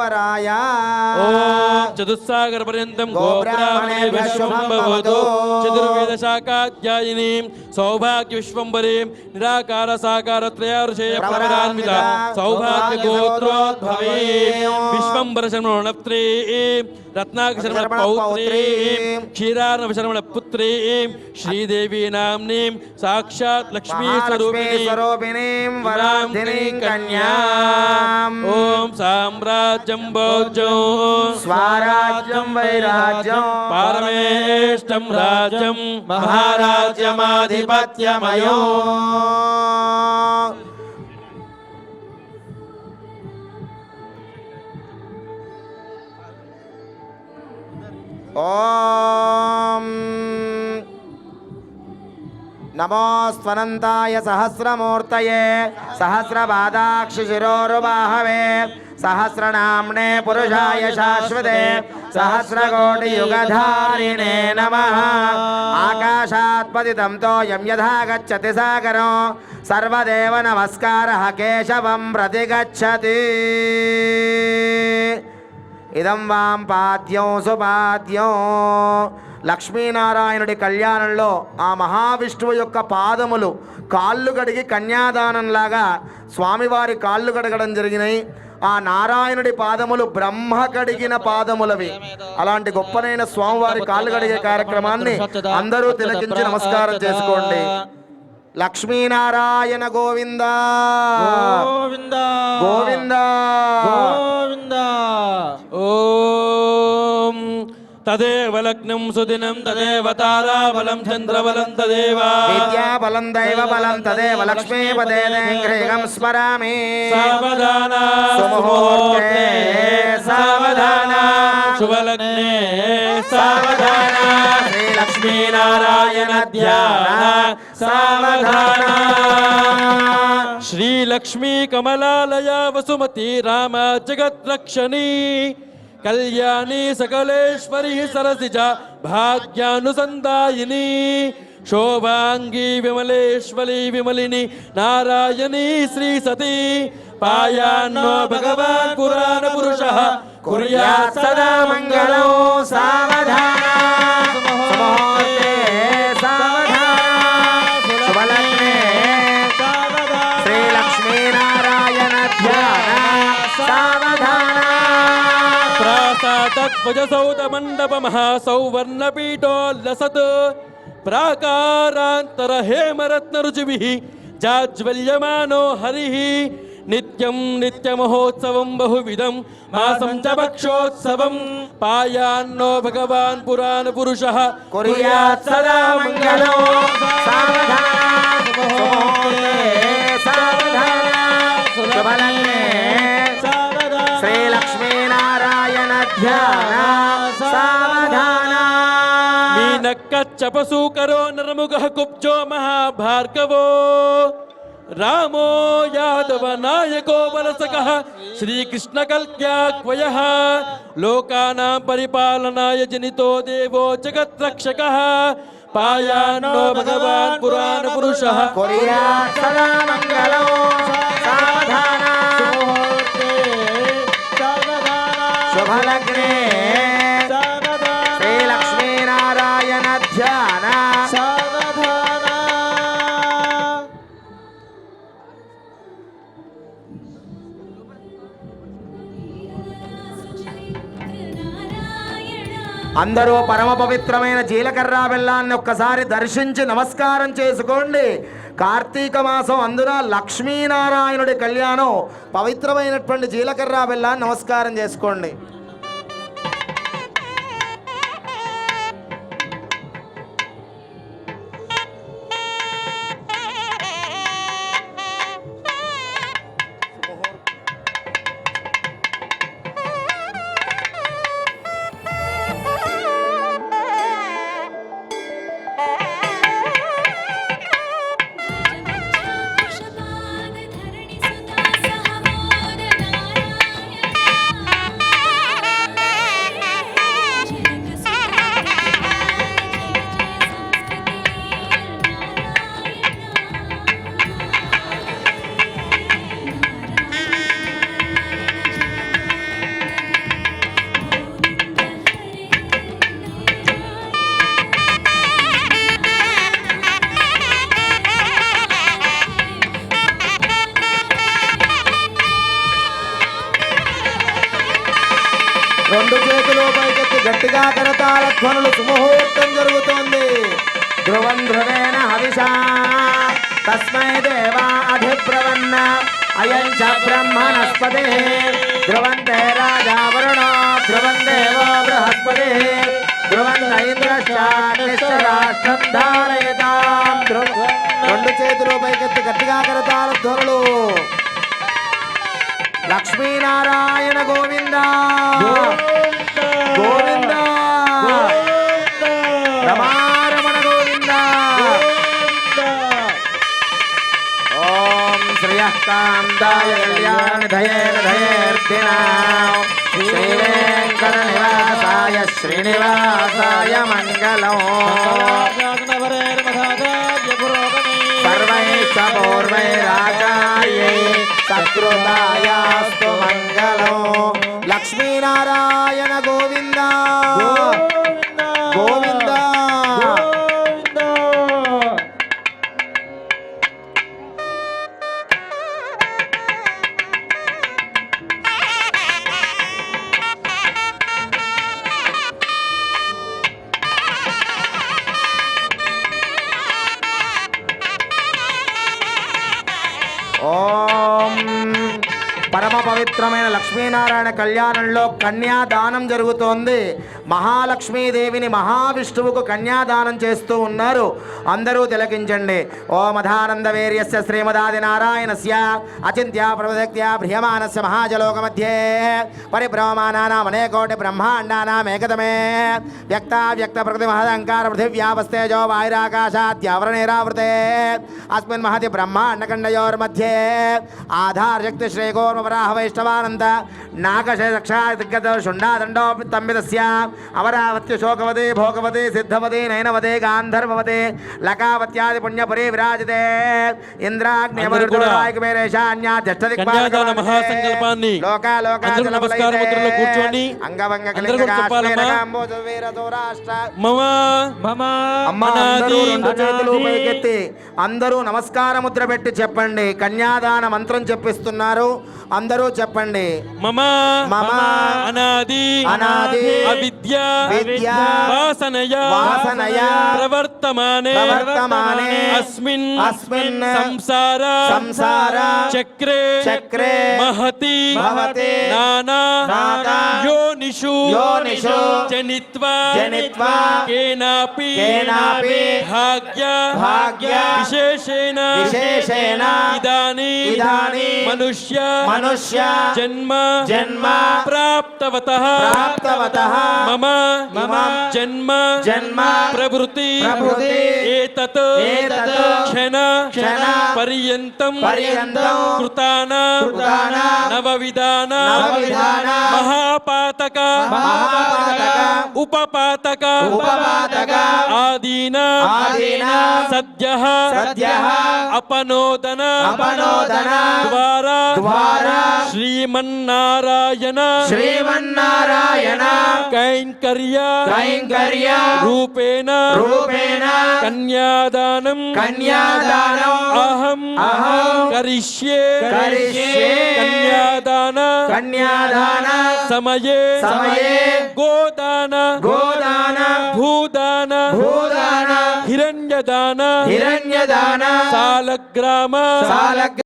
पराया। चतुस्सागर चतुस्सागरपर्यन्तं गोब्राह्मणेभ्यः शुभं भवतु चतुर्वेदशाखाध्यायिनीं सौभाग्यविश्वम्बरीं निराकारसाकारत्रयारुषेयप्रवरान्विता सौभाग्यगोत्रोद्भवीं क्षीरार्ण रत्नाक्षरमणपौत्रीं क्षीरार्णवशर्मणपुत्रीं श्रीदेवी नाम्नीं साक्षात् लक्ष्मीस्वरूपिणीं वरांधिनी कन्या ओम साम्राज्यं भोजो स्वारा స్వరాజ్యం వైరాజ్యం. పారమేష్టం రాజ్యం మహారాజ్యమాధిపత్యమయో. ఓం. నమోస్వనంతాయ సహస్రమూర్తయే सहस्रनामने पुरुषाय शाश्वते सहस्रकोटियुगधारिणे नमः। आकाशात् पतितं तोयं यथा गच्छति सागरो। सर्वदेव नमस्कारः केशवं प्रति गच्छति इदं वां पाद्यो सुपाद्यो। లక్ష్మీనారాయణుడి కళ్యాణంలో ఆ మహావిష్ణువు యొక్క పాదములు కాళ్ళు కడిగి కన్యాదానంలాగా స్వామివారి కాళ్ళు కడగడం జరిగినాయి. ఆ నారాయణుడి పాదములు బ్రహ్మ కడిగిన పాదములవి. అలాంటి గొప్పనైన స్వామివారి కాళ్ళు కడిగే కార్యక్రమాన్ని అందరూ తిలకించి నమస్కారం చేసుకోండి. లక్ష్మీనారాయణ గోవింద. గోవింద. గోవింద. గోవింద తదేవ లగ్నం సుదినం తదేవ తారాబలం చంద్రబలం తదేవ విద్యాబలం దైవబలం తదేవ లక్ష్మీపదేగం స్మరామి సావధాన సుముహూర్తే సావధాన శుభలగ్నే సావధాన శ్రీ లక్ష్మీనారాయణ ధ్యాన సావధాన శ్రీ లక్ష్మీ కమలాలయ వసుమతి రామ జగద్రక్షణి కళ్యాణి సకలేశ్వరి సరసిజ భాగ్యానుసందాయిని శోభాంగి విమలేశ్వరి విమలిని నారాయణి శ్రీ సతీ పాయాన్నో భగవాన్ పురాణ పురుష కుర్యాత్ సదా మంగళం సావధాన. लसत। प्राकारांतर हेमरत्नरुचिभिः जाज्वल्यमानो हरिः। नित्यं नित्यमहोत्सवं बहुविधं मासं च पक्षोत्सवं पायान्नो भगवान् पुराणपुरुषः कुर्यात् सदा मङ्गलो। सावधान यच्चपसूकरो नरमुखः कुब्जो महाभार्गवो। रामो यादव नायको यादवनायको वरसकः श्रीकृष्णकल्प्याक्वयः लोकानां परिपालनाय जनितो देवो जगद्रक्षकः। पायान्नो भगवान् पुराणपुरुषः शुभलग्ने। అందరూ పరమ పవిత్రమైన జీలకర్ర బెల్లాన్ని ఒక్కసారి దర్శించి నమస్కారం చేసుకోండి. కార్తీక మాసం అందున లక్ష్మీనారాయణుడి కళ్యాణం పవిత్రమైనటువంటి జీలకర్ర బెల్లాన్ని నమస్కారం చేసుకోండి. రెండు చేతులు పైకెత్తి గట్టిగా కరతాల ధ్వనులు సుముహూర్తం జరుగుతోంది. ధ్రువం ధ్రువేణ హవిషా. తస్మై దేవా అభిప్రవన్న. అయం చ బ్రహ్మణస్పతి. ధ్రువంతే రాజా వరుణో. ధ్రువం దేవో బృహస్పతి. ధ్రువంత ఇంద్రశ్చాగ్నిశ్చరాష్ట్రం ధారయతాం. రెండు చేతులు పైకెత్తి గట్టిగా కరతాల ధ్వనులు. లక్ష్మీనారాయణ గోవింద గోవింద శ్రియకాంతాయ కళ్యాణధయేన ధయేర్దిన శ్రీ వెంకట నివాసాయ శ్రీనివాసాయ మంగళం. సర్వైశ్చ పూర్వైరాచార్యై సత్కృతాయాస్తు మంగళం పరమ పవిత్రమైన లక్ష్మీనారాయణ కళ్యాణంలో కన్యాదానం జరుగుతోంది. మహాలక్ష్మీదేవిని మహావిష్ణువుకు కన్యాదానం చేస్తూ ఉన్నారు. అందరూ తిలకించండి. ఓ మధానంద వీర్యస్య శ్రీమదాది నారాయణస్య అచింత్య ప్రవదక్త్య భ్రియమానస్య మహాజలోక మధ్యే పరిభ్రమమానానాం అనేకోటి బ్రహ్మాండానాం ఏకతమే వ్యక్త వ్యక్త ప్రకృతి మహదంకార పృథివ్యావస్తేజో వాయురాకాశాద్యావరణైరావృతే అస్మిన్ మహతి బ్రహ్మాండఖండయోర్మధ్యే ఆధార్యక్తి శ్రేయోర్మ వరాహ వైష్ణవానంద నాగశ నాగశేషక్షా దిగ్గత శుండాదండోపి తంబితస్య అమరావత్య శోకవదే భోగవదే సిద్ధవదే నయనవదే గాంధర్వవదే లకావత్యాది పుణ్యపురే విరాజితే. మహాసంకల్పాన్ని నమస్కార ముద్రలో కూర్చోండి. చేతులు అనాది. పైకెత్తి అందరూ నమస్కార ముద్ర పెట్టి చెప్పండి. కన్యాదాన మంత్రం చెప్పిస్తున్నారు. అందరూ చెప్పండి. మమ. మమ. అనాది అనాది అవిద్య విద్య వాసనయ వాసనయ ప్రవర్తమానే ప్రవర్తమానే అస్మిన్ అస్మిన్ సంసార సంసార చక్రే చక్రే మహతి మహతి నానా నానా యోనిషు యోనిషు జనిత్వా జనిత్వా కేనాపి కేనాపి భాగ్య భాగ్య విశేషేణ విశేషేణ ఇదాని ఇదానీ మనుష్య మనుష్య జన్మ జన్మ ప్రాప్తవతః ప్రాప్తవతః. మమ మమ జన్మ జన్మ ప్రవృత్తి ప్రవృత్తి ఏతత్ ఏతత్ క్షణ క్షణ పర్యంతం పర్యంతం కృతాన కృతాన నవవిధాన నవవిధాన మహాపాతక మహాపాతక ఉపపాతక ఉపపాతక ఆదీన ఆదీన सद्यः सद्यः अपनोदन अपनोदन द्वारा द्वारा श्रीमन्नारायण श्रीमन्नारायण कैङ्कर्य कैङ्कर्य रूपेण रूपेण कन्यादानं कन्यादानम् अहम् अहं करिष्ये करिष्ये कन्यादान कन्यादान समये समये गोदान गोदान హిరణ్యదాన హిరణ్యదాన సాలగ్రామ సాలగ్రామ